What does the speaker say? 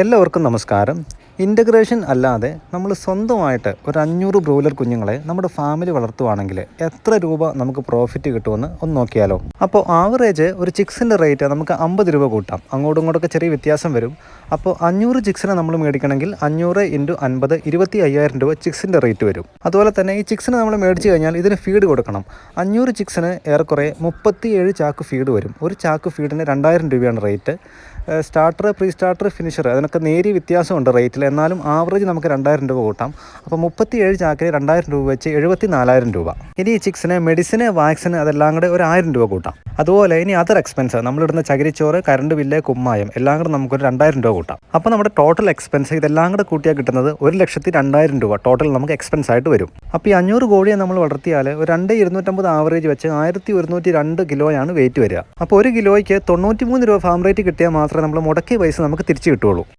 എല്ലാവർക്കും നമസ്കാരം. ഇന്റഗ്രേഷൻ അല്ലാതെ നമ്മൾ സ്വന്തമായിട്ട് ഒരു അഞ്ഞൂറ് ബ്രോയിലർ കുഞ്ഞുങ്ങളെ നമ്മുടെ ഫാമിലി വളർത്തുവാണെങ്കിൽ എത്ര രൂപ നമുക്ക് പ്രോഫിറ്റ് കിട്ടുമെന്ന് ഒന്ന് നോക്കിയാലോ? അപ്പോൾ ആവറേജ് ഒരു ചിക്സിന്റെ റേറ്റ് നമുക്ക് അമ്പത് രൂപ കൂട്ടാം. അങ്ങോട്ടും ഇങ്ങോട്ടൊക്കെ ചെറിയ വ്യത്യാസം വരും. അപ്പോൾ അഞ്ഞൂറ് ചിക്സിനെ നമ്മൾ മേടിക്കണമെങ്കിൽ അഞ്ഞൂറ് ഇന്റു അൻപത് ഇരുപത്തി അയ്യായിരം രൂപ ചിക്സിന്റെ റേറ്റ് വരും. അതുപോലെ തന്നെ ഈ ചിക്സിനെ നമ്മൾ മേടിച്ച് കഴിഞ്ഞാൽ ഇതിന് ഫീഡ് കൊടുക്കണം. അഞ്ഞൂറ് ചിക്സിന് ഏറെക്കുറെ മുപ്പത്തിയേഴ് ചാക്ക് ഫീഡ് വരും. ഒരു ചാക്ക് ഫീഡിന് രണ്ടായിരം രൂപയാണ് rate starter pre starter finisher അതിനൊക്കെ നേരിയ വ്യത്യാസമുണ്ട് റേറ്റിൽ എന്നാലും ആവറേജ് നമുക്ക് രണ്ടായിരം രൂപ കൂട്ടാം. അപ്പോൾ മുപ്പത്തിയേഴ് ചാക്കിന് രണ്ടായിരം രൂപ വെച്ച് എഴുപത്തി നാലായിരം രൂപ. ഇനി ഈ ചിക്സിന് മെഡിസിന് വാക്സിന് അതെല്ലാം കൂടെ ഒരു ആയിരം രൂപ കൂട്ടാം. അതുപോലെ ഇനി അതർ എക്സ്പെൻസ് നമ്മളിടുന്ന ചകിരിച്ചോറ് കറണ്ട് ബില്ല് കുമ്മായം എല്ലാം കൂടെ നമുക്കൊരു രണ്ടായിരം രൂപ കൂട്ടാം. അപ്പോൾ നമ്മുടെ ടോട്ടൽ എക്സ്പെൻസ് ഇതെല്ലാം കൂടെ കൂട്ടിയാൽ കിട്ടുന്നത് ഒരു ലക്ഷത്തി രണ്ടായിരം രൂപ. ടോട്ടൽ നമുക്ക് എക്സ്പെൻസ് ആയിട്ട് വരും. അപ്പോൾ ഈ അഞ്ഞൂറ് കോഴിയെ നമ്മൾ വളർത്തിയാൽ ഒരു രണ്ട് ഇരുന്നൂറ്റമ്പത് ആവറേജ് വെച്ച് ആയിരത്തി ഒരുന്നൂറ്റി രണ്ട് കിലോയാണ് വെയിറ്റ് വരിക. അപ്പോൾ ഒരു കിലോയ്ക്ക് തൊണ്ണൂറ്റി മൂന്ന് രൂപ ഫാം റേറ്റ് കിട്ടിയാൽ മാത്രമേ നമ്മൾ മുടക്കിയ പൈസ നമുക്ക് തിരിച്ചു കിട്ടുള്ളൂ